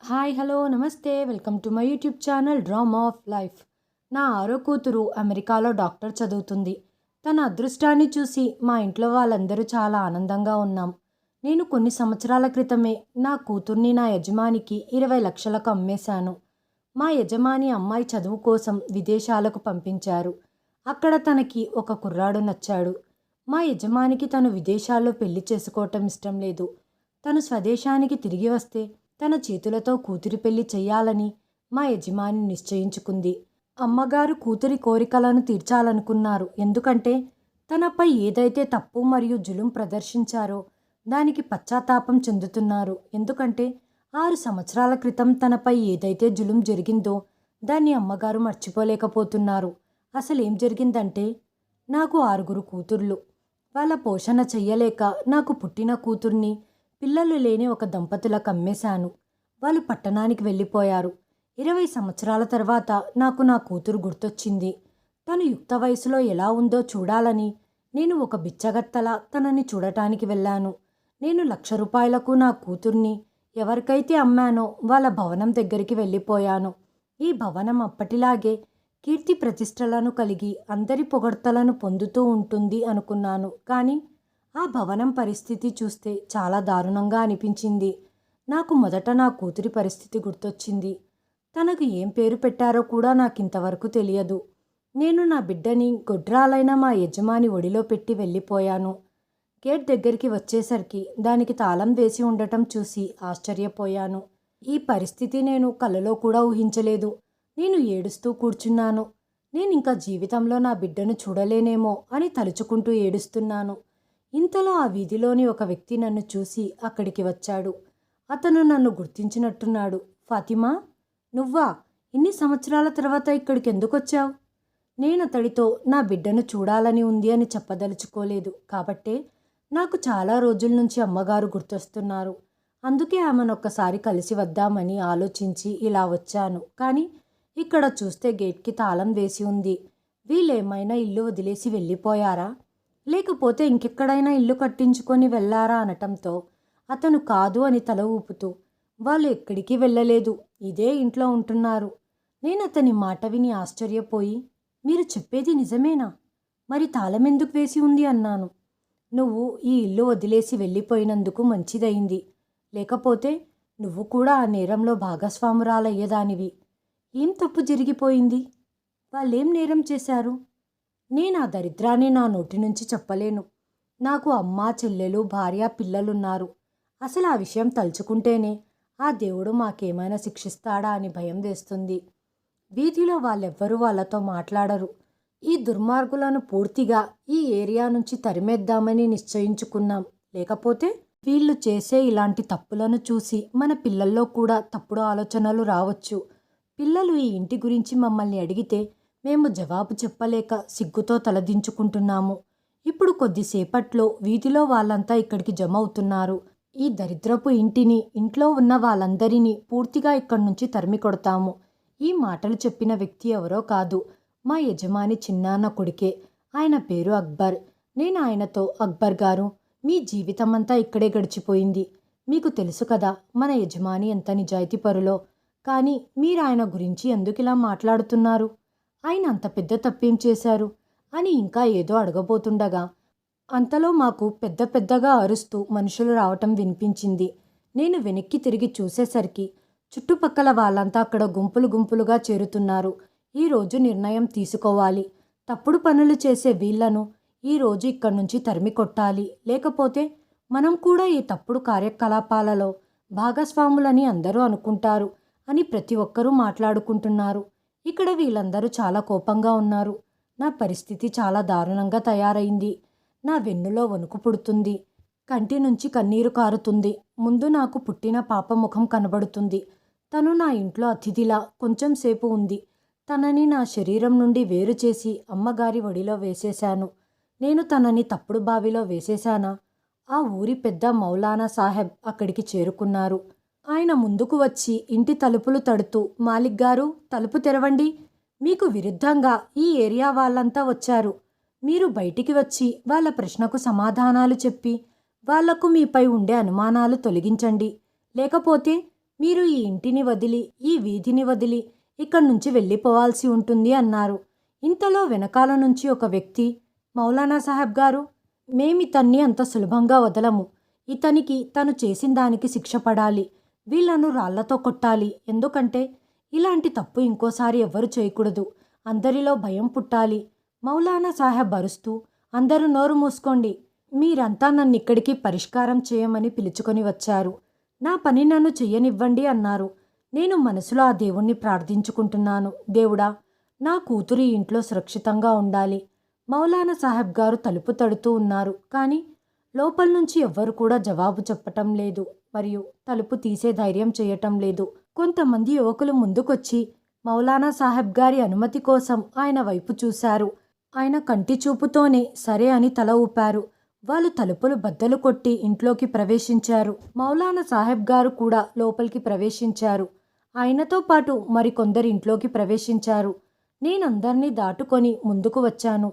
Hi hello నమస్తే. Welcome to my YouTube channel drama of life నా ఆరో కూతురు అమెరికాలో డాక్టర్ చదువుతుంది. తన అదృష్టాన్ని చూసి మా ఇంట్లో వాళ్ళందరూ చాలా ఆనందంగా ఉన్నాం. నేను కొన్ని సంవత్సరాల క్రితమే నా కూతుర్ని నా యజమానికి ఇరవై లక్షలకు అమ్మేశాను. మా యజమాని అమ్మాయి చదువు కోసం విదేశాలకు పంపించారు. అక్కడ తనకి ఒక కుర్రాడు నచ్చాడు. మా యజమానికి తను విదేశాల్లో పెళ్ళి చేసుకోవటం ఇష్టం లేదు. తను స్వదేశానికి తిరిగి వస్తే తన చేతులతో కూతురి పెళ్ళి చెయ్యాలని మా యజమాని నిశ్చయించుకుంది. అమ్మగారు కూతురి కోరికలను తీర్చాలనుకున్నారు. ఎందుకంటే తనపై ఏదైతే తప్పు మరియు జులుం ప్రదర్శించారో దానికి పశ్చాత్తాపం చెందుతున్నారు. ఎందుకంటే ఆరు సంవత్సరాల క్రితం తనపై ఏదైతే జులుం జరిగిందో దాన్ని అమ్మగారు మర్చిపోలేకపోతున్నారు. అసలేం జరిగిందంటే నాకు ఆరుగురు కూతుర్లు. వాళ్ళ పోషణ చెయ్యలేక నాకు పుట్టిన కూతుర్ని పిల్లలు లేని ఒక దంపతులకు అమ్మేశాను వాళ్ళు పట్టణానికి వెళ్ళిపోయారు. ఇరవై సంవత్సరాల తర్వాత నాకు నా కూతురు గుర్తొచ్చింది. తను యుక్త వయసులో ఎలా ఉందో చూడాలని నేను ఒక బిచ్చగత్తలా తనని చూడటానికి వెళ్ళాను. నేను లక్ష రూపాయలకు నా కూతుర్ని ఎవరికైతే అమ్మానో వాళ్ళ భవనం దగ్గరికి వెళ్ళిపోయాను. ఈ భవనం అప్పటిలాగే కీర్తి ప్రతిష్టలను కలిగి అందరి పొగడ్తలను పొందుతూ ఉంటుంది అనుకున్నాను. కానీ ఆ భవనం పరిస్థితి చూస్తే చాలా దారుణంగా అనిపించింది. నాకు మొదట నా కూతురి పరిస్థితి గుర్తొచ్చింది. తనకు ఏం పేరు పెట్టారో కూడా నాకు ఇంతవరకు తెలియదు. నేను నా బిడ్డని గొడ్రాలైన మా యజమాని ఒడిలో పెట్టి వెళ్ళిపోయాను. గేట్ దగ్గరికి వచ్చేసరికి దానికి తాళం వేసి ఉండటం చూసి ఆశ్చర్యపోయాను. ఈ పరిస్థితి నేను కలలో కూడా ఊహించలేదు. నేను ఏడుస్తూ కూర్చున్నాను. నేను ఇంకా జీవితంలో నా బిడ్డను చూడలేనేమో అని తలుచుకుంటూ ఏడుస్తున్నాను. ఇంతలో ఆ వీధిలోని ఒక వ్యక్తి నన్ను చూసి అక్కడికి వచ్చాడు. అతను నన్ను గుర్తించినట్టున్నాడు. ఫాతిమా నువ్వా? ఇన్ని సంవత్సరాల తర్వాత ఇక్కడికి ఎందుకు వచ్చావు నేను అతడితో నా బిడ్డను చూడాలని ఉంది అని చెప్పదలుచుకోలేదు. కాబట్టే నాకు చాలా రోజుల నుంచి అమ్మగారు గుర్తొస్తున్నారు. అందుకే ఆమెను ఒక్కసారి కలిసి వద్దామని ఆలోచించి ఇలా వచ్చాను. కానీ ఇక్కడ చూస్తే గేట్కి తాళం వేసి ఉంది. వీళ్ళేమైనా ఇల్లు వదిలేసి వెళ్ళిపోయారా? లేకపోతే ఇంకెక్కడైనా ఇల్లు కట్టించుకొని వెళ్ళారా? అనటంతో అతను కాదు అని తల ఊపుతూ వాళ్ళు ఎక్కడికి వెళ్ళలేదు ఇదే ఇంట్లో ఉంటున్నారు. నేను అతని మాట విని ఆశ్చర్యపోయి మీరు చెప్పేది నిజమేనా? మరి తాళమెందుకు వేసి ఉంది? అన్నాను. నువ్వు ఈ ఇల్లు వదిలేసి వెళ్ళిపోయినందుకు మంచిదయింది. లేకపోతే నువ్వు కూడా ఆ నేరంలో భాగస్వామురాలయ్యేదానివి. ఏం తప్పు జరిగిపోయింది? వాళ్ళేం నేరం చేశారు? నేను ఆ దరిద్రాన్ని నా నోటి నుంచి చెప్పలేను. నాకు అమ్మ చెల్లెలు భార్య పిల్లలున్నారు. అసలు ఆ విషయం తలుచుకుంటేనే ఆ దేవుడు మాకేమైనా శిక్షిస్తాడా అని భయం వేస్తుంది. వీధిలో వాళ్ళెవ్వరూ వాళ్ళతో మాట్లాడరు. ఈ దుర్మార్గులను పూర్తిగా ఈ ఏరియా నుంచి తరిమేద్దామని నిశ్చయించుకున్నాం. లేకపోతే వీళ్ళు చేసే ఇలాంటి తప్పులను చూసి మన పిల్లల్లో కూడా తప్పుడు ఆలోచనలు రావచ్చు. పిల్లలు ఈ ఇంటి గురించి మమ్మల్ని అడిగితే మేము జవాబు చెప్పలేక సిగ్గుతో తలదించుకుంటున్నాము. ఇప్పుడు కొద్దిసేపట్లో వీధిలో వాళ్ళంతా ఇక్కడికి జమ అవుతున్నారు. ఈ దరిద్రపు ఇంటిని ఇంట్లో ఉన్న వాళ్ళందరినీ పూర్తిగా ఇక్కడి నుంచి తరిమి కొడతాము. ఈ మాటలు చెప్పిన వ్యక్తి ఎవరో కాదు. మా యజమాని చిన్నాన్న కొడుకే. ఆయన పేరు అక్బర్. నేను ఆయనతో అక్బర్ గారు మీ జీవితమంతా ఇక్కడే గడిచిపోయింది. మీకు తెలుసు కదా మన యజమాని ఎంత నిజాయితీపరులో కానీ మీరు ఆయన గురించి ఎందుకు ఇలా మాట్లాడుతున్నారు? ఆయన అంత పెద్ద తప్పేం చేశారు? అని ఇంకా ఏదో అడగబోతుండగా అంతలో మాకు పెద్ద పెద్దగా అరుస్తూ మనుషులు రావటం వినిపించింది. నేను వెనక్కి తిరిగి చూసేసరికి చుట్టుపక్కల వాళ్ళంతా అక్కడ గుంపులు గుంపులుగా చేరుతున్నారు. ఈరోజు నిర్ణయం తీసుకోవాలి. తప్పుడు పనులు చేసే వీళ్ళను ఈరోజు ఇక్కడి నుంచి తరిమి కొట్టాలి. లేకపోతే మనం కూడా ఈ తప్పుడు కార్యకలాపాలలో భాగస్వాములని అందరూ అనుకుంటారు అని ప్రతి ఒక్కరూ మాట్లాడుకుంటున్నారు. ఇక్కడ వీళ్ళందరూ చాలా కోపంగా ఉన్నారు. నా పరిస్థితి చాలా దారుణంగా తయారైంది. నా వెన్నులో వణుకు పుడుతుంది. కంటి నుంచి కన్నీరు కారుతుంది. ముందు నాకు పుట్టిన పాప ముఖం కనబడుతుంది. తను నా ఇంట్లో అతిథిలా కొంచెం సేపు ఉంది. తనని నా శరీరం నుండి వేరు చేసి అమ్మగారి ఒడిలో వేసేశాను. నేను తనని తప్పుడు బావిలో వేసేశానా? ఆ ఊరి పెద్ద మౌలానా సాహెబ్ అక్కడికి చేరుకున్నారు. ఆయన ముందుకు వచ్చి ఇంటి తలుపులు తడుతూ మాలిక్ గారు తలుపు తెరవండి. మీకు విరుద్ధంగా ఈ ఏరియా వాళ్ళంతా వచ్చారు. మీరు బయటికి వచ్చి వాళ్ళ ప్రశ్నకు సమాధానాలు చెప్పి వాళ్ళకు మీపై ఉండే అనుమానాలు తొలగించండి. లేకపోతే మీరు ఈ ఇంటిని వదిలి ఈ వీధిని వదిలి ఇక్కడి నుంచి వెళ్ళిపోవాల్సి ఉంటుంది అన్నారు. ఇంతలో వెనకాల నుంచి ఒక వ్యక్తి మౌలానా సాహెబ్ గారు మేమితన్ని అంత సులభంగా వదలము. ఇతనికి తను చేసిన దానికి శిక్ష పడాలి. వీళ్ళను రాళ్ళతో కొట్టాలి. ఎందుకంటే ఇలాంటి తప్పు ఇంకోసారి ఎవ్వరు చేయకూడదు. అందరిలో భయం పుట్టాలి. మౌలానా సాహెబ్ అరుస్తూ అందరూ నోరు మూసుకోండి. మీరంతా నన్ను ఇక్కడికి పరిష్కారం చేయమని పిలుచుకొని వచ్చారు. నా పని నన్ను చెయ్యనివ్వండి అన్నారు. నేను మనసులో ఆ దేవుణ్ణి ప్రార్థించుకుంటున్నాను. దేవుడా నా కూతురి ఇంట్లో సురక్షితంగా ఉండాలి. మౌలానా సాహెబ్ గారు తలుపు తడుతూ ఉన్నారు. కానీ లోపల నుంచి ఎవ్వరు కూడా జవాబు చెప్పటం లేదు. మరియు తలుపు తీసే ధైర్యం చేయటం లేదు. కొంతమంది యువకులు ముందుకొచ్చి మౌలానా సాహెబ్ గారి అనుమతి కోసం ఆయన వైపు చూశారు. ఆయన కంటి చూపుతోనే సరే అని తల ఊపారు. వాళ్ళు తలుపులు బద్దలు కొట్టి ఇంట్లోకి ప్రవేశించారు. మౌలానా సాహెబ్ గారు కూడా లోపలికి ప్రవేశించారు. ఆయనతో పాటు మరికొందరు ఇంట్లోకి ప్రవేశించారు. నేనందర్నీ దాటుకొని ముందుకు వచ్చాను.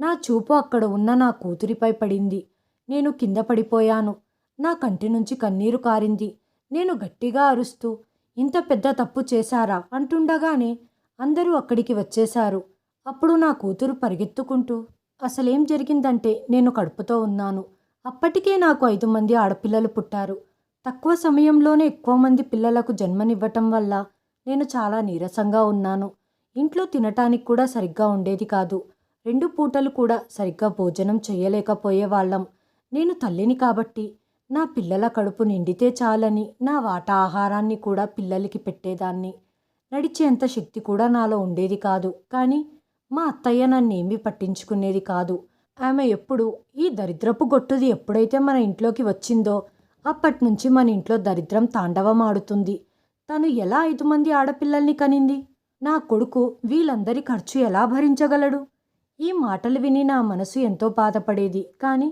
నా చూపు అక్కడ ఉన్న నా కూతురిపై పడింది. నేను కింద పడిపోయాను. నా కంటి నుంచి కన్నీరు కారింది. నేను గట్టిగా అరుస్తూ ఇంత పెద్ద తప్పు చేశారా? అంటుండగానే అందరూ అక్కడికి వచ్చేశారు. అప్పుడు నా కూతురు పరిగెత్తుకుంటూ అసలేం జరిగిందంటే నేను కడుపుతో ఉన్నాను. అప్పటికే నాకు ఐదు మంది ఆడపిల్లలు పుట్టారు. తక్కువ సమయంలోనే ఎక్కువ మంది పిల్లలకు జన్మనివ్వటం వల్ల నేను చాలా నీరసంగా ఉన్నాను. ఇంట్లో తినటానికి కూడా సరిగ్గా ఉండేది కాదు. రెండు పూటలు కూడా సరిగ్గా భోజనం చేయలేకపోయేవాళ్ళం. నేను తల్లిని కాబట్టి నా పిల్లల కడుపు నిండితే చాలని నా వాటా ఆహారాన్ని కూడా పిల్లలకి పెట్టేదాన్ని. నడిచేంత శక్తి కూడా నాలో ఉండేది కాదు. కానీ మా అత్తయ్య నన్నేమీ పట్టించుకునేది కాదు. ఆమె ఎప్పుడు ఈ దరిద్రపు గొట్టుది ఎప్పుడైతే మన ఇంట్లోకి వచ్చిందో అప్పటి నుంచి మన ఇంట్లో దరిద్రం తాండవం ఆడుతుంది తను ఎలా ఐదు మంది ఆడపిల్లల్ని కనింది? నా కొడుకు వీళ్ళందరి ఖర్చు ఎలా భరించగలడు? ఈ మాటలు విని నా మనసు ఎంతో బాధపడేది. కానీ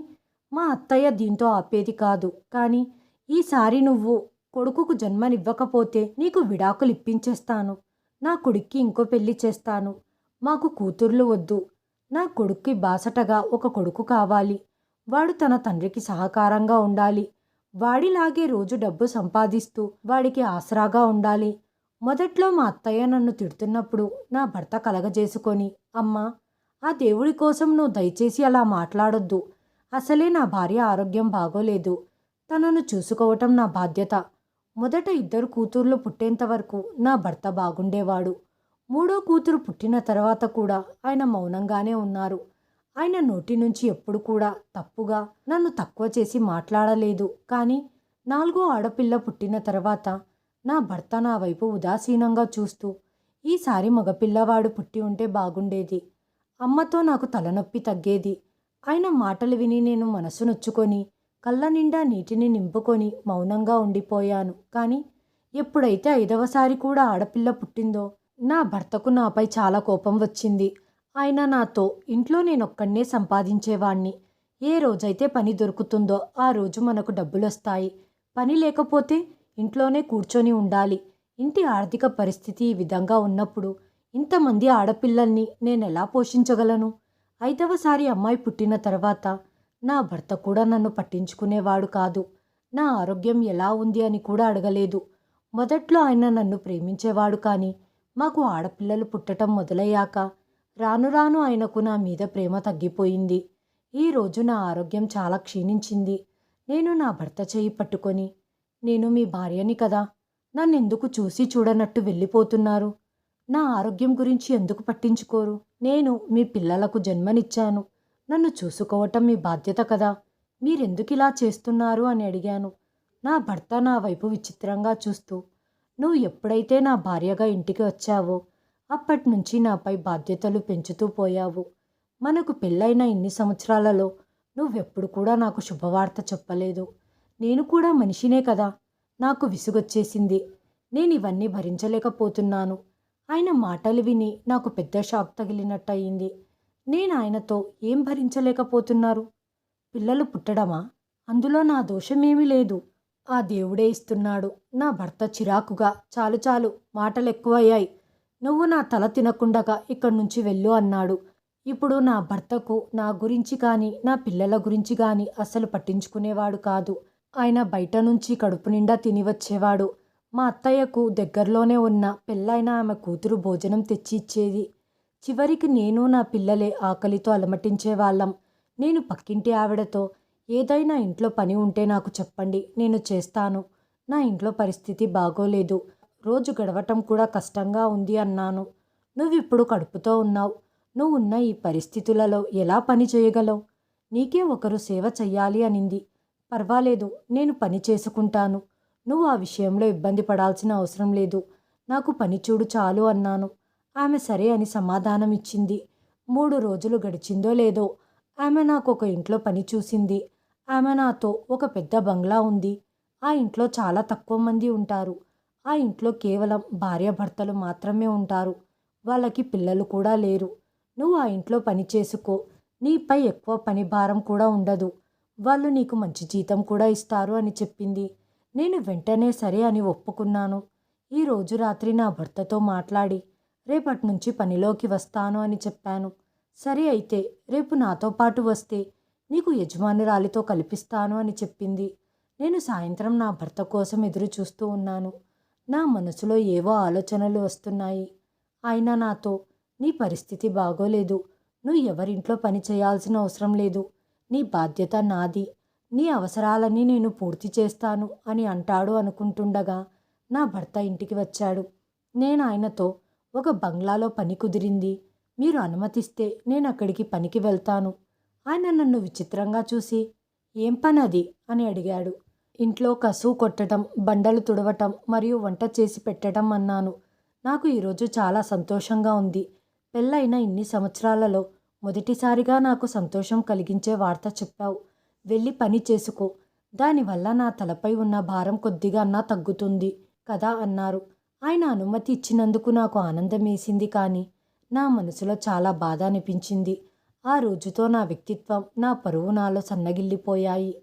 మా అత్తయ్య దీంతో ఆపేది కాదు. కానీ ఈసారి నువ్వు కొడుకుకు జన్మనివ్వకపోతే నీకు విడాకులు ఇప్పించేస్తాను నా కొడుక్కి ఇంకో పెళ్ళి చేస్తాను. మాకు కూతుర్లు వద్దు. నా కొడుక్కి బాసటగా ఒక కొడుకు కావాలి. వాడు తన తండ్రికి సహకారంగా ఉండాలి. వాడిలాగే రోజు డబ్బు సంపాదిస్తూ వాడికి ఆసరాగా ఉండాలి. మొదట్లో మా అత్తయ్య నన్ను తిడుతున్నప్పుడు నా భర్త కలగజేసుకొని అమ్మా ఆ దేవుడి కోసం నువ్వు దయచేసి అలా మాట్లాడొద్దు. అసలే నా భార్య ఆరోగ్యం బాగోలేదు. తనను చూసుకోవటం నా బాధ్యత. మొదట ఇద్దరు కూతుర్లు పుట్టేంత వరకు నా భర్త బాగుండేవాడు. మూడో కూతురు పుట్టిన తర్వాత కూడా ఆయన మౌనంగానే ఉన్నారు. ఆయన నోటి నుంచి ఎప్పుడు కూడా తప్పుగా నన్ను తక్కువ చేసి మాట్లాడలేదు. కానీ నాలుగో ఆడపిల్ల పుట్టిన తర్వాత నా భర్త నా వైపు ఉదాసీనంగా చూస్తూ ఈసారి మగపిల్లవాడు పుట్టి ఉంటే బాగుండేది. అమ్మతో నాకు తలనొప్పి తగ్గేది. ఆయన మాటలు విని నేను మనసు నొచ్చుకొని కళ్ళ నిండా నీటిని నింపుకొని మౌనంగా ఉండిపోయాను. కానీ ఎప్పుడైతే ఐదవసారి కూడా ఆడపిల్ల పుట్టిందో నా భర్తకు నాపై చాలా కోపం వచ్చింది. ఆయన నాతో ఇంట్లో నేనొక్కడినే సంపాదించేవాణ్ణి. ఏ రోజైతే పని దొరుకుతుందో ఆ రోజు మనకు డబ్బులొస్తాయి. పని లేకపోతే ఇంట్లోనే కూర్చొని ఉండాలి. ఇంటి ఆర్థిక పరిస్థితి ఈ విధంగా ఉన్నప్పుడు ఇంతమంది ఆడపిల్లల్ని నేను ఎలా పోషించగలను? ఐదవసారి అమ్మాయి పుట్టిన తర్వాత నా భర్త కూడా నన్ను పట్టించుకునేవాడు కాదు. నా ఆరోగ్యం ఎలా ఉంది అని కూడా అడగలేదు. మొదట్లో ఆయన నన్ను ప్రేమించేవాడు కానీ మాకు ఆడపిల్లలు పుట్టటం మొదలయ్యాక రాను రాను ఆయనకు నా మీద ప్రేమ తగ్గిపోయింది. ఈరోజు నా ఆరోగ్యం చాలా క్షీణించింది. నేను నా భర్త చేయి పట్టుకొని నేను మీ భార్యని కదా నన్నెందుకు చూసి చూడనట్టు వెళ్ళిపోతున్నారు? నా ఆరోగ్యం గురించి ఎందుకు పట్టించుకోరు? నేను మీ పిల్లలకు జన్మనిచ్చాను. నన్ను చూసుకోవటం మీ బాధ్యత కదా మీరెందుకు ఇలా చేస్తున్నారు? అని అడిగాను. నా భర్త నా వైపు విచిత్రంగా చూస్తూ నువ్వు ఎప్పుడైతే నా భార్యగా ఇంటికి వచ్చావో అప్పటి నుంచి నాపై బాధ్యతలు పెంచుతూ పోయావు. మనకు పెళ్ళైన ఇన్ని సంవత్సరాలలో నువ్వెప్పుడు కూడా నాకు శుభవార్త చెప్పలేదు. నేను కూడా మనిషినే కదా. నాకు విసుగొచ్చేసింది. నేను ఇవన్నీ భరించలేకపోతున్నాను. ఆయన మాటలు విని నాకు పెద్ద షాక్ తగిలినట్టయింది. నేను ఆయనతో ఏం భరించలేకపోతున్నారు? పిల్లలు పుట్టడమా? అందులో నా దోషమేమీ లేదు. ఆ దేవుడే ఇస్తున్నాడు. నా భర్త చిరాకుగా చాలు చాలు మాటలు ఎక్కువయ్యాయి నువ్వు నా తల తినకుండగా ఇక్కడి నుంచి వెళ్ళు అన్నాడు. ఇప్పుడు నా భర్తకు నా గురించి కానీ నా పిల్లల గురించి కానీ అసలు పట్టించుకునేవాడు కాదు. ఆయన బయట నుంచి కడుపు నిండా తిని వచ్చేవాడు మా అత్తయ్యకు దగ్గరలోనే ఉన్న పెళ్ళైన ఆమె కూతురు భోజనం తెచ్చి ఇచ్చేది చివరికి నేను నా పిల్లలే ఆకలితో అలమటించేవాళ్ళం. నేను పక్కింటి ఆవిడతో ఏదైనా ఇంట్లో పని ఉంటే నాకు చెప్పండి నేను చేస్తాను. నా ఇంట్లో పరిస్థితి బాగోలేదు. రోజు గడవటం కూడా కష్టంగా ఉంది అన్నాను. నువ్విప్పుడు కడుపుతో ఉన్నావు. నువ్వు ఉన్న ఈ పరిస్థితులలో ఎలా పని చేయగలవు? నీకే ఒకరు సేవ చెయ్యాలి అనింది. పర్వాలేదు నేను పని చేసుకుంటాను. నువ్వు ఆ విషయంలో ఇబ్బంది పడాల్సిన అవసరం లేదు. నాకు పని చూడు చాలు అన్నాను. ఆమె సరే అని సమాధానం ఇచ్చింది. మూడు రోజులు గడిచిందో లేదో ఆమె నాకు ఒక ఇంట్లో పని చూసింది. ఆమె నాతో ఒక పెద్ద బంగ్లా ఉంది. ఆ ఇంట్లో చాలా తక్కువ మంది ఉంటారు. ఆ ఇంట్లో కేవలం భార్యాభర్తలు మాత్రమే ఉంటారు. వాళ్ళకి పిల్లలు కూడా లేరు. నువ్వు ఆ ఇంట్లో పని చేసుకో. నీపై ఎక్కువ పని భారం కూడా ఉండదు. వాళ్ళు నీకు మంచి జీతం కూడా ఇస్తారు అని చెప్పింది. నేను వెంటనే సరే అని ఒప్పుకున్నాను. ఈ రోజు రాత్రి నా భర్తతో మాట్లాడి రేపటి నుంచి పనిలోకి వస్తాను అని చెప్పాను. సరే అయితే రేపు నాతో పాటు వస్తే నీకు యజమానురాలితో కల్పిస్తాను అని చెప్పింది. నేను సాయంత్రం నా భర్త కోసం ఎదురు చూస్తూ ఉన్నాను. నా మనసులో ఏవో ఆలోచనలు వస్తున్నాయి. ఆయన నాతో నీ పరిస్థితి బాగోలేదు. నువ్వు ఎవరింట్లో పని చేయాల్సిన అవసరం లేదు. నీ బాధ్యత నాది. నీ అవసరాలన్నీ నేను పూర్తి చేస్తాను అని అంటాడు అనుకుంటుండగా నా భర్త ఇంటికి వచ్చాడు. నేను ఆయనతో ఒక బంగ్లాలో పని కుదిరింది. మీరు అనుమతిస్తే నేను అక్కడికి పనికి వెళ్తాను. ఆయన నన్ను విచిత్రంగా చూసి ఏం పని అది అని అడిగాడు. ఇంట్లో కసువు కొట్టడం బండలు తుడవటం మరియు వంట చేసి పెట్టడం అన్నాను. నాకు ఈరోజు చాలా సంతోషంగా ఉంది. పెళ్ళైన ఇన్ని సంవత్సరాలలో మొదటిసారిగా నాకు సంతోషం కలిగించే వార్త చెప్పావు. వెళ్ళి పని చేసుకో. దానివల్ల నా తలపై ఉన్న భారం కొద్దిగా అన్నా తగ్గుతుంది కదా అన్నారు. ఆయన అనుమతి ఇచ్చినందుకు నాకు ఆనందం వేసింది కానీ నా మనసులో చాలా బాధ అనిపించింది. ఆ రోజుతో నా వ్యక్తిత్వం నా పరువు నాలో సన్నగిల్లిపోయాయి.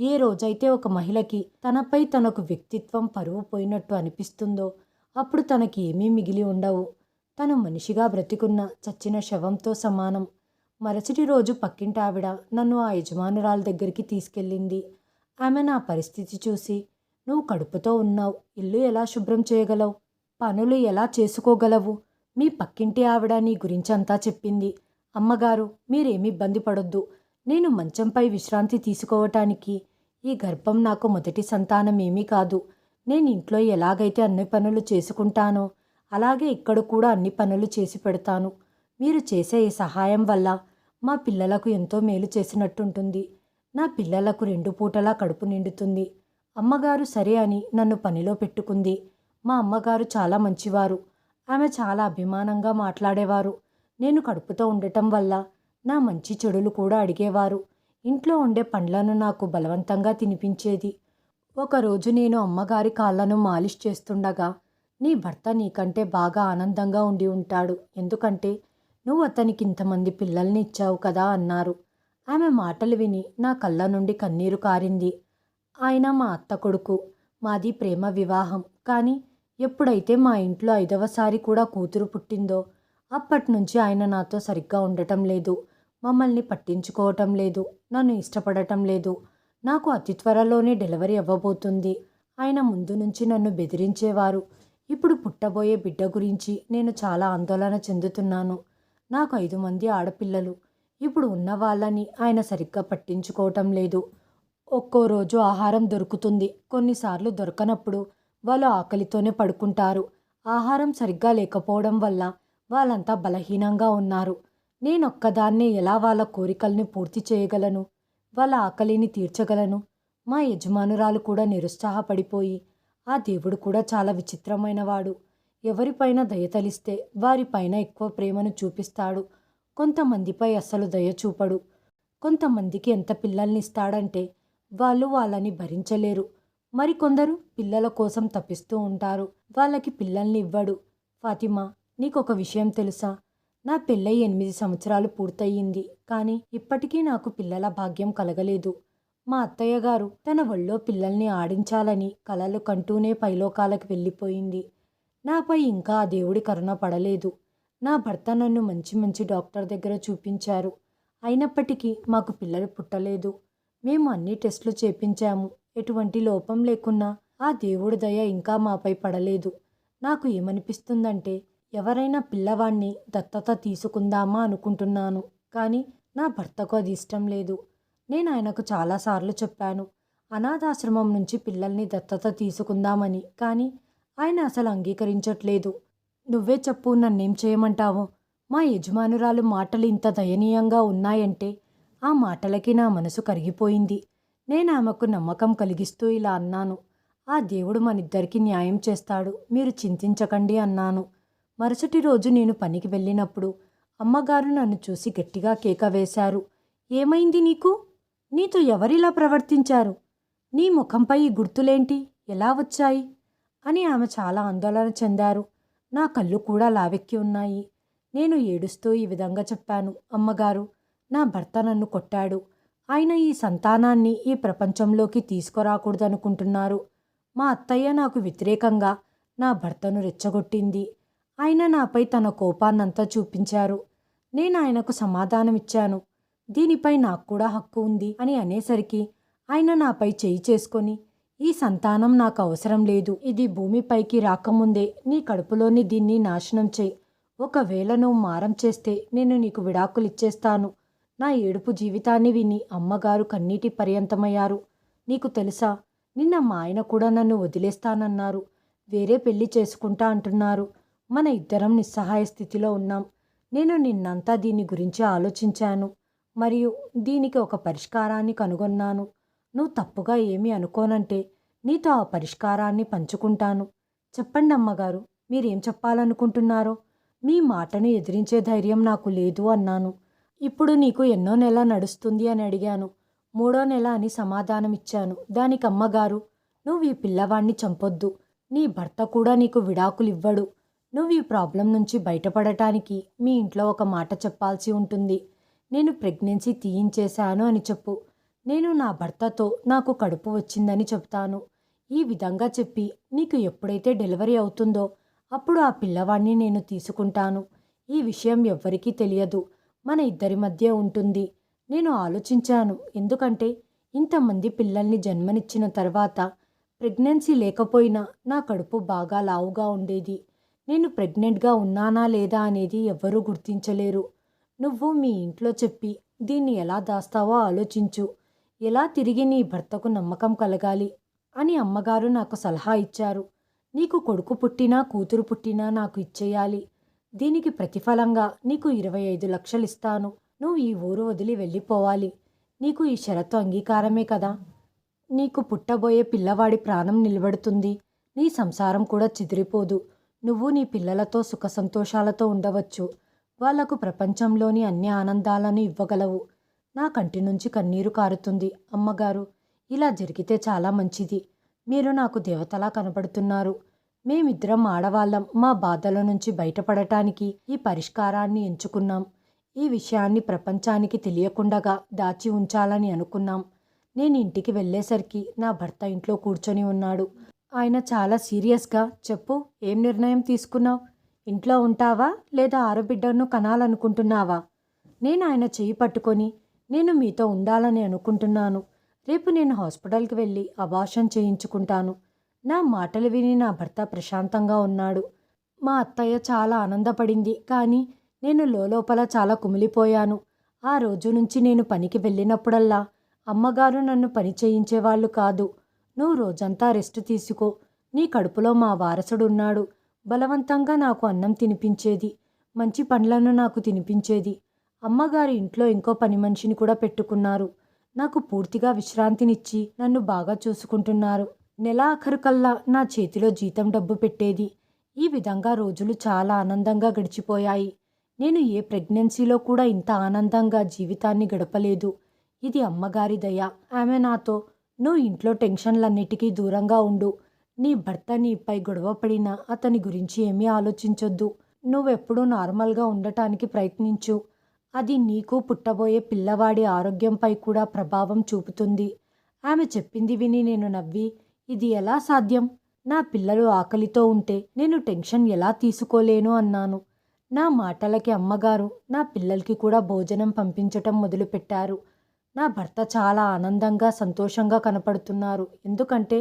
ఏ రోజైతే ఒక మహిళకి తనపై తనకు వ్యక్తిత్వం పరువు పోయినట్టు అనిపిస్తుందో అప్పుడు తనకి ఏమీ మిగిలి ఉండవు. తను మనిషిగా బ్రతికున్న చచ్చిన శవంతో సమానం. మరుసటి రోజు పక్కింటి ఆవిడ నన్ను ఆ యజమానురాల దగ్గరికి తీసుకెళ్ళింది. ఆమె నా పరిస్థితి చూసి నువ్వు కడుపుతో ఉన్నావు. ఇల్లు ఎలా శుభ్రం చేయగలవు? పనులు ఎలా చేసుకోగలవు? మీ పక్కింటి ఆవిడ నీ గురించి అంతా చెప్పింది. అమ్మగారు మీరేమి ఇబ్బంది పడొద్దు. నేను మంచంపై విశ్రాంతి తీసుకోవటానికి ఈ గర్భం నాకు మొదటి సంతానం ఏమీ కాదు. నేను ఇంట్లో ఎలాగైతే అన్ని పనులు చేసుకుంటానో అలాగే ఇక్కడ కూడా అన్ని పనులు చేసి పెడతాను. మీరు చేసే ఈ సహాయం వల్ల మా పిల్లలకు ఎంతో మేలు చేసినట్టుంటుంది. నా పిల్లలకు రెండు పూటలా కడుపు నిండుతుంది. అమ్మగారు సరే అని నన్ను పనిలో పెట్టుకుంది. మా అమ్మగారు చాలా మంచివారు. ఆమె చాలా అభిమానంగా మాట్లాడేవారు. నేను కడుపుతో ఉండటం వల్ల నా మంచి చెడులు కూడా అడిగేవారు. ఇంట్లో ఉండే పండ్లను నాకు బలవంతంగా తినిపించేది. ఒకరోజు నేను అమ్మగారి కాళ్ళను మాలిష్ చేస్తుండగా నీ భర్త నీకంటే బాగా ఆనందంగా ఉండి ఉంటాడు. ఎందుకంటే నువ్వు అతనికి ఇంతమంది పిల్లల్ని ఇచ్చావు కదా అన్నారు. ఆమె మాటలు విని నా కళ్ళ నుండి కన్నీరు కారింది. ఆయన మా అత్త కొడుకు మాది ప్రేమ వివాహం. కానీ ఎప్పుడైతే మా ఇంట్లో ఐదవసారి కూడా కూతురు పుట్టిందో అప్పటి నుంచి ఆయన నాతో సరిగ్గా ఉండటం లేదు. మమ్మల్ని పట్టించుకోవటం లేదు. నన్ను ఇష్టపడటం లేదు. నాకు అతి త్వరలోనే డెలివరీ అవ్వబోతుంది. ఆయన ముందు నుంచి నన్ను బెదిరించేవారు. ఇప్పుడు పుట్టబోయే బిడ్డ గురించి నేను చాలా ఆందోళన చెందుతున్నాను. నాకు ఐదు మంది ఆడపిల్లలు. ఇప్పుడు ఉన్న వాళ్ళని ఆయన సరిగ్గా పట్టించుకోవటం లేదు. ఒక్కో రోజు ఆహారం దొరుకుతుంది. కొన్నిసార్లు దొరకనప్పుడు వాళ్ళు ఆకలితోనే పడుకుంటారు. ఆహారం సరిగ్గా లేకపోవడం వల్ల వాళ్ళంతా బలహీనంగా ఉన్నారు. నేనొక్కదాన్నే ఎలా వాళ్ళ కోరికల్ని పూర్తి చేయగలను? వాళ్ళ ఆకలిని తీర్చగలను? మా యజమానురాలు కూడా నిరుత్సాహపడిపోయి ఆ దేవుడు కూడా చాలా విచిత్రమైనవాడు. ఎవరిపైన దయ తలిస్తే వారిపైన ఎక్కువ ప్రేమను చూపిస్తాడు. కొంతమందిపై అస్సలు దయ చూపడు. కొంతమందికి ఎంత పిల్లల్ని ఇస్తాడంటే వాళ్ళు వాళ్ళని భరించలేరు. మరికొందరు పిల్లల కోసం తప్పిస్తూ ఉంటారు. వాళ్ళకి పిల్లల్ని ఇవ్వడు ఫాతిమా నీకొక విషయం తెలుసా? నా పెళ్ళై ఎనిమిది సంవత్సరాలు పూర్తయింది కానీ ఇప్పటికీ నాకు పిల్లల భాగ్యం కలగలేదు. మా అత్తయ్య గారు తన ఒళ్ళో పిల్లల్ని ఆడించాలని కలలు కంటూనే పైలోకాలకు వెళ్ళిపోయింది. నాపై ఇంకా ఆ దేవుడి కరుణ పడలేదు. నా భర్త నన్ను మంచి మంచి డాక్టర్ దగ్గర చూపించారు. అయినప్పటికీ మాకు పిల్లలు పుట్టలేదు. మేము అన్ని టెస్టులు చేపించాము. ఎటువంటి లోపం లేకున్నా ఆ దేవుడి దయ ఇంకా మాపై పడలేదు. నాకు ఏమనిపిస్తుందంటే ఎవరైనా పిల్లవాణ్ణి దత్తత తీసుకుందామా అనుకుంటున్నాను కానీ నా భర్తకు అది ఇష్టం లేదు. నేను ఆయనకు చాలాసార్లు చెప్పాను అనాథాశ్రమం నుంచి పిల్లల్ని దత్తత తీసుకుందామని కానీ ఆయన అసలు అంగీకరించట్లేదు. నువ్వే చెప్పు నన్నేం చేయమంటావు? మా యజమానురాలు మాటలు ఇంత దయనీయంగా ఉన్నాయంటే ఆ మాటలకి నా మనసు కరిగిపోయింది. నేను ఆమెకు నమ్మకం కలిగిస్తూ ఇలా అన్నాను. ఆ దేవుడు మనిద్దరికీ న్యాయం చేస్తాడు మీరు చింతించకండి అన్నాను. మరుసటి రోజు నేను పనికి వెళ్ళినప్పుడు అమ్మగారు నన్ను చూసి గట్టిగా కేక వేశారు. ఏమైంది నీకు? నీతో ఎవరిలా ప్రవర్తించారు? నీ ముఖంపై ఈ గుర్తులేంటి? ఎలా వచ్చాయి? అని ఆమె చాలా ఆందోళన చెందారు. నా కళ్ళు కూడా లావెక్కి ఉన్నాయి. నేను ఏడుస్తూ ఈ విధంగా చెప్పాను. అమ్మగారు నా భర్త నన్ను కొట్టాడు. ఆయన ఈ సంతానాన్ని ఈ ప్రపంచంలోకి తీసుకురాకూడదనుకుంటున్నారు. మా అత్తయ్య నాకు వ్యతిరేకంగా నా భర్తను రెచ్చగొట్టింది. ఆయన నాపై తన కోపాన్నంతా చూపించారు. నేను ఆయనకు సమాధానమిచ్చాను. దీనిపై నాకు కూడా హక్కు ఉంది అని అనేసరికి ఆయన నాపై చేయి చేసుకొని ఈ సంతానం నాకు అవసరం లేదు. ఇది భూమిపైకి రాకముందే నీ కడుపులోని దీన్ని నాశనం చేయి. ఒకవేళ నువ్వు మారం చేస్తే నేను నీకు విడాకులు ఇచ్చేస్తాను నా ఏడుపు జీవితాన్ని విని అమ్మగారు కన్నీటి పర్యంతమయ్యారు. నీకు తెలుసా నిన్న మా ఆయన కూడా నన్ను వదిలేస్తానన్నారు. వేరే పెళ్ళి చేసుకుంటా అంటున్నారు. మన ఇద్దరం నిస్సహాయ స్థితిలో ఉన్నాం. నేను నిన్నంతా దీని గురించి ఆలోచించాను. మరియు దీనికి ఒక పరిష్కారాన్ని కనుగొన్నాను. నువ్వు తప్పుగా ఏమీ అనుకోనంటే నీతో ఆ పరిష్కారాన్ని పంచుకుంటాను. చెప్పండి అమ్మగారు మీరేం చెప్పాలనుకుంటున్నారో? మీ మాటను ఎదిరించే ధైర్యం నాకు లేదు అన్నాను. ఇప్పుడు నీకు ఎన్నో నెల నడుస్తుంది అని అడిగాను. మూడో నెల అని సమాధానమిచ్చాను. దానికి అమ్మగారు నువ్వు ఈ పిల్లవాణ్ణి చంపొద్దు. నీ భర్త కూడా నీకు విడాకులివ్వడు. నువ్వు ఈ ప్రాబ్లం నుంచి బయటపడటానికి మీ ఇంట్లో ఒక మాట చెప్పాల్సి ఉంటుంది. నేను ప్రెగ్నెన్సీ తీయించేశాను అని చెప్పు. నేను నా భర్తతో నాకు కడుపు వచ్చిందని చెప్తాను. ఈ విధంగా చెప్పి నీకు ఎప్పుడైతే డెలివరీ అవుతుందో అప్పుడు ఆ పిల్లవాణ్ణి నేను తీసుకుంటాను. ఈ విషయం ఎవ్వరికీ తెలియదు. మన ఇద్దరి మధ్య ఉంటుంది. నేను ఆలోచించాను. ఎందుకంటే ఇంతమంది పిల్లల్ని జన్మనిచ్చిన తర్వాత ప్రెగ్నెన్సీ లేకపోయినా నా కడుపు బాగా లావుగా ఉండేది. నేను ప్రెగ్నెంట్గా ఉన్నానా లేదా అనేది ఎవ్వరూ గుర్తించలేరు. నువ్వు మీ ఇంట్లో చెప్పి దీన్ని ఎలా దాస్తావో ఆలోచించు. ఎలా తిరిగి నీ భర్తకు నమ్మకం కలగాలి? అని అమ్మగారు నాకు సలహా ఇచ్చారు. నీకు కొడుకు పుట్టినా కూతురు పుట్టినా నాకు ఇచ్చేయాలి. దీనికి ప్రతిఫలంగా నీకు ఇరవై ఐదు లక్షలు ఇస్తాను. నువ్వు ఈ ఊరు వదిలి వెళ్ళిపోవాలి. నీకు ఈ షరతు అంగీకారమే కదా. నీకు పుట్టబోయే పిల్లవాడి ప్రాణం నిలబడుతుంది. నీ సంసారం కూడా చిదిరిపోదు. నువ్వు నీ పిల్లలతో సుఖ సంతోషాలతో ఉండవచ్చు. వాళ్ళకు ప్రపంచంలోని అన్ని ఆనందాలను ఇవ్వగలవు. నా కంటి నుంచి కన్నీరు కారుతుంది అమ్మగారు. ఇలా జరిగితే చాలా మంచిది. మీరు నాకు దేవతలా కనబడుతున్నారు. మేమిద్దరం ఆడవాళ్ళం. మా బాధల నుంచి బయటపడటానికి ఈ పరిష్కారాన్ని ఎంచుకున్నాం. ఈ విషయాన్ని ప్రపంచానికి తెలియకుండగా దాచి ఉంచాలని అనుకున్నాం. నేను ఇంటికి వెళ్ళేసరికి నా భర్త ఇంట్లో కూర్చొని ఉన్నాడు. ఆయన చాలా సీరియస్గా చెప్పు ఏం నిర్ణయం తీసుకున్నావు? ఇంట్లో ఉంటావా? లేదా ఆరబిడ్డను కనాలనుకుంటున్నావా? నేను ఆయన చేయి పట్టుకొని నేను మీతో ఉండాలని అనుకుంటున్నాను. రేపు నేను హాస్పిటల్కి వెళ్ళి అబార్షన్ చేయించుకుంటాను. నా మాటలు విని నా భర్త ప్రశాంతంగా ఉన్నాడు. మా అత్తయ్య చాలా ఆనందపడింది కానీ నేను లోపల చాలా కుమిలిపోయాను. ఆ రోజు నుంచి నేను పనికి వెళ్ళినప్పుడల్లా అమ్మగారు నన్ను పని చేయించేవాళ్ళు కాదు. నువ్వు రోజంతా రెస్ట్ తీసుకో. నీ కడుపులో మా వారసుడు ఉన్నాడు బలవంతంగా నాకు అన్నం తినిపించేది. మంచి పండ్లను నాకు తినిపించేది. అమ్మగారి ఇంట్లో ఇంకో పని మనిషిని కూడా పెట్టుకున్నారు. నాకు పూర్తిగా విశ్రాంతినిచ్చి నన్ను బాగా చూసుకుంటున్నారు. నెల ఆఖరుకల్లా నా చేతిలో జీతం డబ్బు పెట్టేది. ఈ విధంగా రోజులు చాలా ఆనందంగా గడిచిపోయాయి. నేను ఏ ప్రెగ్నెన్సీలో కూడా ఇంత ఆనందంగా జీవితాన్ని గడపలేదు. ఇది అమ్మగారి దయ. ఆమె నాతో నువ్వు ఇంట్లో టెన్షన్లన్నిటికీ దూరంగా ఉండు. నీ భర్త నీపై గొడవ పడినా అతని గురించి ఏమీ ఆలోచించొద్దు. నువ్వెప్పుడూ నార్మల్గా ఉండటానికి ప్రయత్నించు. అది నీకు పుట్టబోయే పిల్లవాడి ఆరోగ్యంపై కూడా ప్రభావం చూపుతుంది. ఆమె చెప్పింది విని నేను నవ్వి ఇది ఎలా సాధ్యం? నా పిల్లలు ఆకలితో ఉంటే నేను టెన్షన్ ఎలా తీసుకోలేను అన్నాను. నా మాటలకి అమ్మగారు నా పిల్లలకి కూడా భోజనం పంపించటం మొదలుపెట్టారు. నా భర్త చాలా ఆనందంగా సంతోషంగా కనపడుతున్నారు. ఎందుకంటే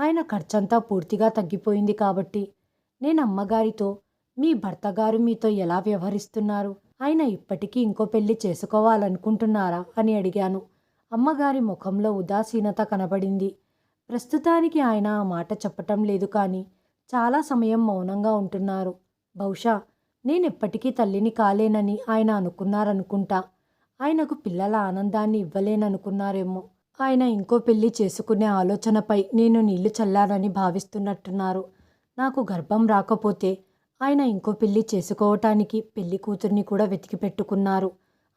ఆయన ఖర్చంతా పూర్తిగా తగ్గిపోయింది కాబట్టి నేను అమ్మగారితో మీ భర్త గారు మీతో ఎలా వ్యవహరిస్తున్నారు? ఆయన ఇప్పటికీ ఇంకో పెళ్ళి చేసుకోవాలనుకుంటున్నారా? అని అడిగాను. అమ్మగారి ముఖంలో ఉదాసీనత కనబడింది. ప్రస్తుతానికి ఆయన ఆ మాట చెప్పటం లేదు కానీ చాలా సమయం మౌనంగా ఉంటున్నారు. బహుశా నేను ఎప్పటికీ తల్లిని కాలేనని ఆయన అనుకున్నారనుకుంటా. ఆయనకు పిల్లల ఆనందాన్ని ఇవ్వలేననుకున్నారేమో. ఆయన ఇంకో పెళ్ళి చేసుకునే ఆలోచనపై నేను నీళ్ళు చల్లానని భావిస్తున్నట్టున్నారు. నాకు గర్భం రాకపోతే ఆయన ఇంకో పెళ్ళి చేసుకోవటానికి పెళ్ళి కూతుర్ని కూడా వెతికి పెట్టుకున్నారు.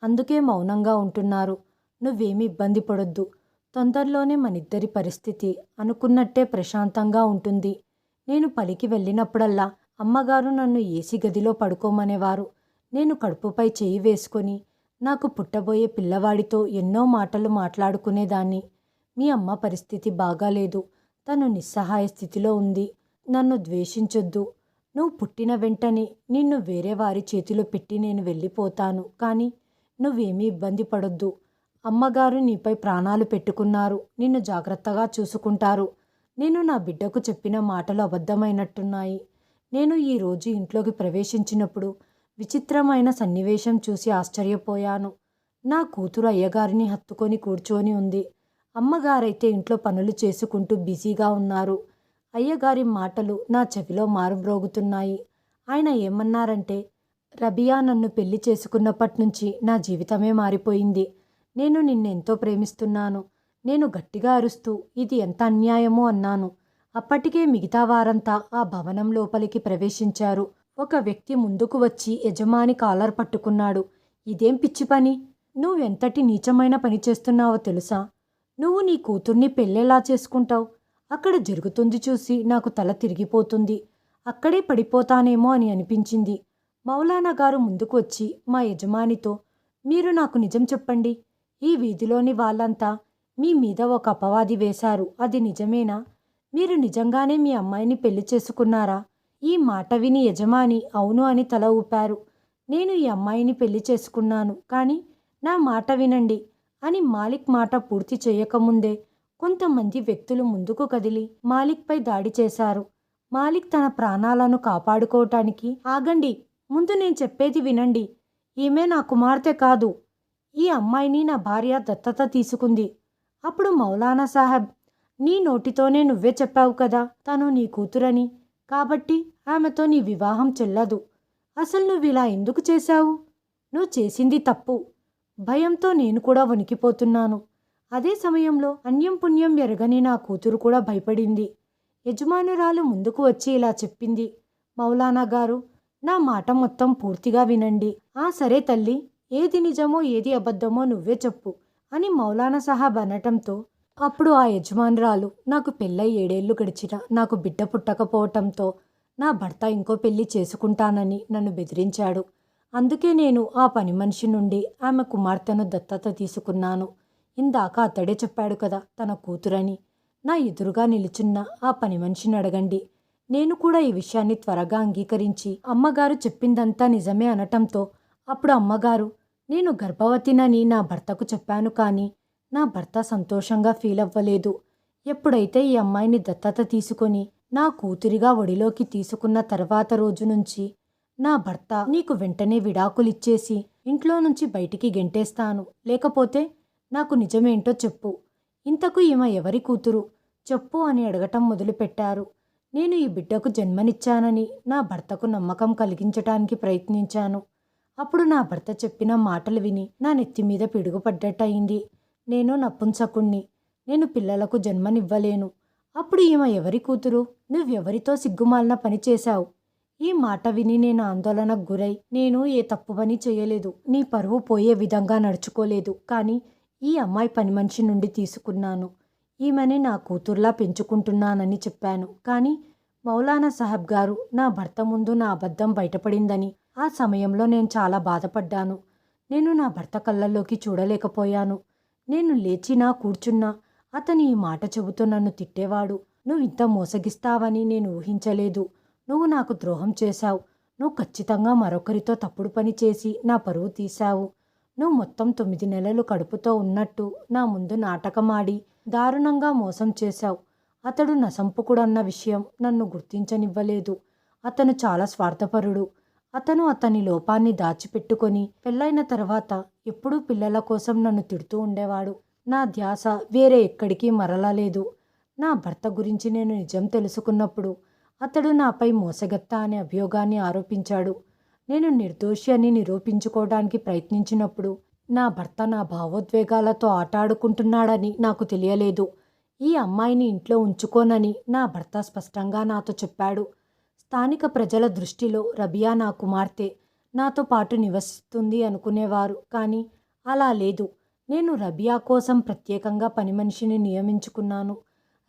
అందుకే మౌనంగా ఉంటున్నారు. నువ్వేమి ఇబ్బంది పడొద్దు. తొందరలోనే మనిద్దరి పరిస్థితి అనుకున్నట్టే ప్రశాంతంగా ఉంటుంది. నేను పలికి వెళ్ళినప్పుడల్లా అమ్మగారు నన్ను ఏసీ గదిలో పడుకోమనేవారు. నేను కడుపుపై చేయి వేసుకొని నాకు పుట్టబోయే పిల్లవాడితో ఎన్నో మాటలు మాట్లాడుకునేదాన్ని. మీ అమ్మ పరిస్థితి బాగాలేదు. తను నిస్సహాయ స్థితిలో ఉంది. నన్ను ద్వేషించొద్దు. నువ్వు పుట్టిన వెంటనే నిన్ను వేరే వారి చేతిలో పెట్టి నేను వెళ్ళిపోతాను. కానీ నువ్వేమీ ఇబ్బంది పడొద్దు. అమ్మగారు నీపై ప్రాణాలు పెట్టుకున్నారు. నిన్ను జాగ్రత్తగా చూసుకుంటారు. నేను నా బిడ్డకు చెప్పిన మాటలు అబద్ధమైనట్టున్నాయి. నేను ఈరోజు ఇంట్లోకి ప్రవేశించినప్పుడు విచిత్రమైన సన్నివేశం చూసి ఆశ్చర్యపోయాను. నా కూతురు అయ్యగారిని హత్తుకొని కూర్చొని ఉంది. అమ్మగారైతే ఇంట్లో పనులు చేసుకుంటూ బిజీగా ఉన్నారు. అయ్యగారి మాటలు నా చెవిలో మారుమ్రోగుతున్నాయి. ఆయన ఏమన్నారంటే రబియా నన్ను పెళ్ళి చేసుకున్నప్పటి నుంచి నా జీవితమే మారిపోయింది. నేను నిన్నెంతో ప్రేమిస్తున్నాను. నేను గట్టిగా అరుస్తూ ఇది ఎంత అన్యాయమో అన్నాను. అప్పటికే మిగతా వారంతా ఆ భవనం లోపలికి ప్రవేశించారు. ఒక వ్యక్తి ముందుకు వచ్చి యజమాని కాలర్ పట్టుకున్నాడు. ఇదేం పిచ్చి పని? నువ్వెంతటి నీచమైన పని చేస్తున్నావో తెలుసా? నువ్వు నీ కూతుర్ని పెళ్ళేలా చేసుకుంటావు? అక్కడ జరుగుతుంది చూసి నాకు తల తిరిగిపోతుంది. అక్కడే పడిపోతానేమో అని అనిపించింది. మౌలానా గారు ముందుకు వచ్చి మా యజమానితో మీరు నాకు నిజం చెప్పండి. ఈ వీధిలోని వాళ్ళంతా మీ మీద ఒక అపవాది వేశారు. అది నిజమేనా? మీరు నిజంగానే మీ అమ్మాయిని పెళ్ళి చేసుకున్నారా? ఈ మాట విని యజమాని అవును అని తల ఊపారు. నేను ఈ అమ్మాయిని పెళ్ళి చేసుకున్నాను కానీ నా మాట వినండి అని మాలిక్ మాట పూర్తి చేయకముందే కొంతమంది వ్యక్తులు ముందుకు కదిలి మాలిక్పై దాడి చేశారు. మాలిక్ తన ప్రాణాలను కాపాడుకోవటానికి ఆగండి ముందు నేను చెప్పేది వినండి ఈమె నా కుమార్తె కాదు ఈ అమ్మాయిని నా భార్య దత్తత తీసుకుంది. అప్పుడు మౌలానా సాహెబ్ నీ నోటితోనే నువ్వే చెప్పావు కదా తను నీ కూతురని కాబట్టి ఆమెతో నీ వివాహం చెల్లదు. అసలు నువ్వు ఇలా ఎందుకు చేశావు? నువ్వు చేసింది తప్పు. భయంతో నేను కూడా వణికిపోతున్నాను. అదే సమయంలో అన్యం పుణ్యం ఎరగని నా కూతురు కూడా భయపడింది. యజమానురాలు ముందుకు వచ్చి ఇలా చెప్పింది. మౌలానా గారు నా మాట మొత్తం పూర్తిగా వినండి. ఆ సరే తల్లి ఏది నిజమో ఏది అబద్ధమో నువ్వే చెప్పు అని మౌలానా సాహబ్ అనటంతో అప్పుడు ఆ యజమానురాలు నాకు పెళ్ళై ఏడేళ్ళు గడిచిన నాకు బిడ్డ పుట్టకపోవటంతో నా భర్త ఇంకో పెళ్ళి చేసుకుంటానని నన్ను బెదిరించాడు. అందుకే నేను ఆ పని మనిషి నుండి ఆమె కుమార్తెను దత్తత తీసుకున్నాను. ఇందాక అతడే చెప్పాడు కదా తన కూతురని. నా ఎదురుగా నిలుచున్న ఆ పని మనిషిని అడగండి. నేను కూడా ఈ విషయాన్ని త్వరగా అంగీకరించి అమ్మగారు చెప్పిందంతా నిజమే అనటంతో అప్పుడు అమ్మగారు నేను గర్భవతినని నా భర్తకు చెప్పాను కానీ నా భర్త సంతోషంగా ఫీల్ అవ్వలేదు. ఎప్పుడైతే ఈ అమ్మాయిని దత్తత తీసుకొని నా కూతురిగా ఒడిలోకి తీసుకున్న తర్వాత రోజు నుంచి నా భర్త నీకు వెంటనే విడాకులిచ్చేసి ఇంట్లో నుంచి బయటికి గెంటేస్తాను. లేకపోతే నాకు నిజమేంటో చెప్పు. ఇంతకు ఈమె ఎవరి కూతురు? చెప్పు అని అడగటం మొదలుపెట్టారు. నేను ఈ బిడ్డకు జన్మనిచ్చానని నా భర్తకు నమ్మకం కలిగించటానికి ప్రయత్నించాను. అప్పుడు నా భర్త చెప్పిన మాటలు విని నా నెత్తి మీద పిడుగుపడ్డట్టయింది నేను నపుంసకుణ్ణి. నేను పిల్లలకు జన్మనివ్వలేను. అప్పుడు ఈమె ఎవరి కూతురు? నువ్వెవరితో సిగ్గుమాలిన పని చేశావు? ఈ మాట విని నేను ఆందోళనకు గురై నేను ఏ తప్పు పని చేయలేదు. నీ పరువు పోయే విధంగా నడుచుకోలేదు. కానీ ఈ అమ్మాయి పని మనిషి నుండి తీసుకున్నాను. ఈమెని నా కూతుర్లా పెంచుకుంటున్నానని చెప్పాను. కానీ మౌలానా సాహెబ్ గారు నా భర్త ముందు నా అబద్ధం బయటపడిందని ఆ సమయంలో నేను చాలా బాధపడ్డాను. నేను నా భర్త కళ్ళల్లోకి చూడలేకపోయాను. నేను లేచినా కూర్చున్నా అతని ఈ మాట చెబుతూ నన్ను తిట్టేవాడు. నువ్వు ఇంత మోసగిస్తావని నేను ఊహించలేదు. నువ్వు నాకు ద్రోహం చేశావు. నువ్వు ఖచ్చితంగా మరొకరితో తప్పుడు పని చేసి నా పరువు తీశావు. నువ్వు మొత్తం తొమ్మిది నెలలు కడుపుతో ఉన్నట్టు నా ముందు నాటకమాడి దారుణంగా మోసం చేశావు. అతడు నసంపుకుడన్న విషయం నన్ను గుర్తించనివ్వలేదు. అతను చాలా స్వార్థపరుడు. అతను అతని లోపాన్ని దాచిపెట్టుకొని పెళ్ళైన తర్వాత ఎప్పుడూ పిల్లల కోసం నన్ను తిడుతూ ఉండేవాడు. నా ధ్యాస వేరే ఎక్కడికి మరలలేదు నా భర్త గురించి నేను నిజం తెలుసుకున్నప్పుడు అతడు నాపై మోసగత్త అనే అభియోగాన్ని ఆరోపించాడు. నేను నిర్దోషి అని నిరూపించుకోవడానికి ప్రయత్నించినప్పుడు నా భర్త నా భావోద్వేగాలతో ఆటాడుకుంటున్నాడని నాకు తెలియలేదు. ఈ అమ్మాయిని ఇంట్లో ఉంచుకోనని నా భర్త స్పష్టంగా నాతో చెప్పాడు. స్థానిక ప్రజల దృష్టిలో రబియా నా కుమార్తె నాతో పాటు నివసిస్తుంది అనుకునేవారు. కానీ అలా లేదు. నేను రబియా కోసం ప్రత్యేకంగా పని మనిషిని నియమించుకున్నాను.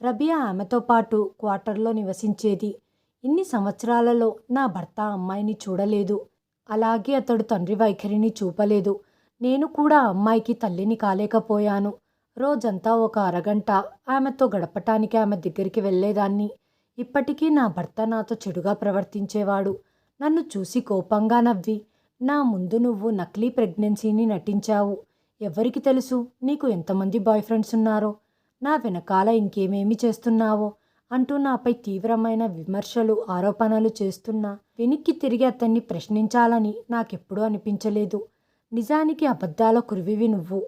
రబియా ఆమెతో పాటు క్వార్టర్లో నివసించేది. ఇన్ని సంవత్సరాలలో నా భర్త అమ్మాయిని చూడలేదు. అలాగే అతడు తండ్రి వైఖరిని చూపలేదు. నేను కూడా అమ్మాయికి తల్లిని కాలేకపోయాను. రోజంతా ఒక అరగంట ఆమెతో గడపటానికి ఆమె దగ్గరికి వెళ్ళేదాన్ని. ఇప్పటికీ నా భర్త నాతో చెడుగా ప్రవర్తించేవాడు. నన్ను చూసి కోపంగా నవ్వి నా ముందు నువ్వు నకిలీ ప్రెగ్నెన్సీని నటించావు. ఎవరికి తెలుసు నీకు ఎంతమంది బాయ్ ఫ్రెండ్స్ ఉన్నారో? నా వెనకాల ఇంకేమేమి చేస్తున్నావో? అంటూ నాపై తీవ్రమైన విమర్శలు ఆరోపణలు చేస్తున్నా వెనక్కి తిరిగి అతన్ని ప్రశ్నించాలని నాకెప్పుడూ అనిపించలేదు. నిజానికి అబద్ధాల కురివివి నువ్వు.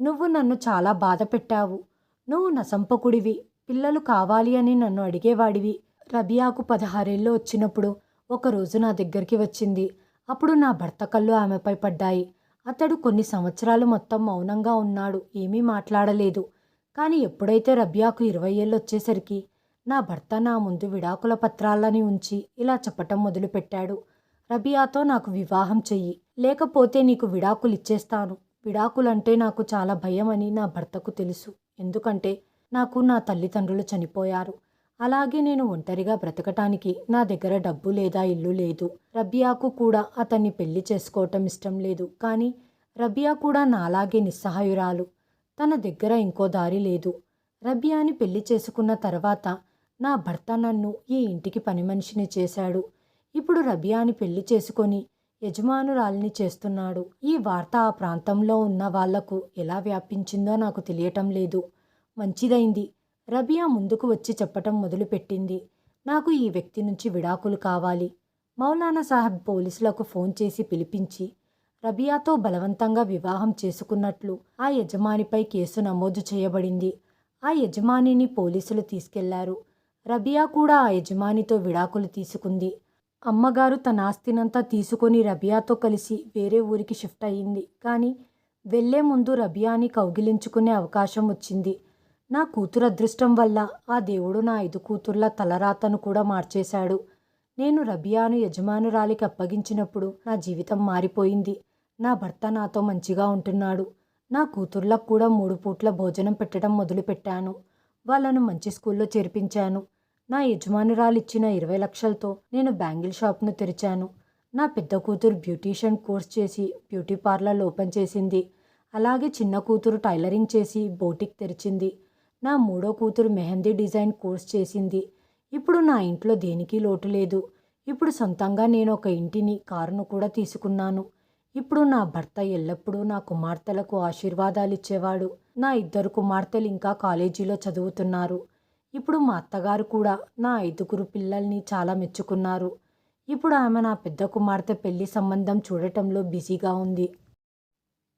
నువ్వు నన్ను చాలా బాధ పెట్టావు నువ్వు నసంపకుడివి. పిల్లలు కావాలి అని నన్ను అడిగేవాడివి. రబియాకు పదహారేళ్ళు వచ్చినప్పుడు ఒకరోజు నా దగ్గరికి వచ్చింది. అప్పుడు నా భర్త కళ్ళు ఆమెపై పడ్డాయి. అతడు కొన్ని సంవత్సరాలు మొత్తం మౌనంగా ఉన్నాడు. ఏమీ మాట్లాడలేదు. కానీ ఎప్పుడైతే రబియాకు ఇరవై ఏళ్ళు వచ్చేసరికి నా భర్త నా ముందు విడాకుల పత్రాలని ఉంచి ఇలా చెప్పటం మొదలుపెట్టాడు. రబియాతో నాకు వివాహం చెయ్యి. లేకపోతే నీకు విడాకులు ఇచ్చేస్తాను విడాకులంటే నాకు చాలా భయం అని నా భర్తకు తెలుసు. ఎందుకంటే నాకు నా తల్లిదండ్రులు చనిపోయారు. అలాగే నేను ఒంటరిగా బ్రతకటానికి నా దగ్గర డబ్బు లేదా ఇల్లు లేదు. రబియాకు కూడా అతన్ని పెళ్ళి చేసుకోవటం ఇష్టం లేదు. కానీ రబియా కూడా నాలాగే నిస్సహాయురాలు. తన దగ్గర ఇంకో దారి లేదు. రబియాని పెళ్ళి చేసుకున్న తర్వాత నా భర్త నన్ను ఈ ఇంటికి పని మనిషిని చేశాడు. ఇప్పుడు రబియాని పెళ్ళి చేసుకొని యజమానురాలిని చేస్తున్నాడు. ఈ వార్త ఆ ప్రాంతంలో ఉన్న వాళ్ళకు ఎలా వ్యాపించిందో నాకు తెలియటం లేదు. మంచిదైంది. రబియా ముందుకు వచ్చి చెప్పటం మొదలుపెట్టింది. నాకు ఈ వ్యక్తి నుంచి విడాకులు కావాలి. మౌలానా సాహెబ్ పోలీసులకు ఫోన్ చేసి పిలిపించి రబియాతో బలవంతంగా వివాహం చేసుకున్నట్లు ఆ యజమానిపై కేసు నమోదు చేయబడింది. ఆ యజమానిని పోలీసులు తీసుకెళ్ళారు. రబియా కూడా ఆ యజమానితో విడాకులు తీసుకుంది. అమ్మగారు తన ఆస్తినంతా తీసుకొని రబియాతో కలిసి వేరే ఊరికి షిఫ్ట్ అయ్యింది. కానీ వెళ్ళే ముందు రబియాని కౌగిలించుకునే అవకాశం వచ్చింది. నా కూతురు అదృష్టం వల్ల ఆ దేవుడు నా ఐదు కూతుర్ల తలరాతను కూడా మార్చేశాడు. నేను రబియాను యజమానురాలికి అప్పగించినప్పుడు నా జీవితం మారిపోయింది. నా భర్త నాతో మంచిగా ఉంటున్నాడు. నా కూతుర్లకు కూడా మూడు పూట్ల భోజనం పెట్టడం మొదలుపెట్టాను. వాళ్ళను మంచి స్కూల్లో చేర్పించాను. నా యజమానురాలిచ్చిన ఇరవై లక్షలతో నేను బ్యాంగిల్ షాప్ను తెరిచాను. నా పెద్ద కూతురు బ్యూటీషియన్ కోర్స్ చేసి బ్యూటీ పార్లర్ ఓపెన్ చేసింది. అలాగే చిన్న కూతురు టైలరింగ్ చేసి బోటిక్ తెరిచింది. నా మూడో కూతురు మెహందీ డిజైన్ కోర్స్ చేసింది. ఇప్పుడు నా ఇంట్లో దేనికి లోటు లేదు. ఇప్పుడు సొంతంగా నేను ఒక ఇంటిని కారును కూడా తీసుకున్నాను. ఇప్పుడు నా భర్త ఎల్లప్పుడూ నా కుమార్తెలకు ఆశీర్వాదాలు ఇచ్చేవాడు నా ఇద్దరు కుమార్తెలు ఇంకా కాలేజీలో చదువుతున్నారు. ఇప్పుడు మా అత్తగారు కూడా నా ఐదుగురు పిల్లల్ని చాలా మెచ్చుకున్నారు. ఇప్పుడు ఆమె నా పెద్ద కుమార్తె పెళ్ళి సంబంధం చూడటంలో బిజీగా ఉంది.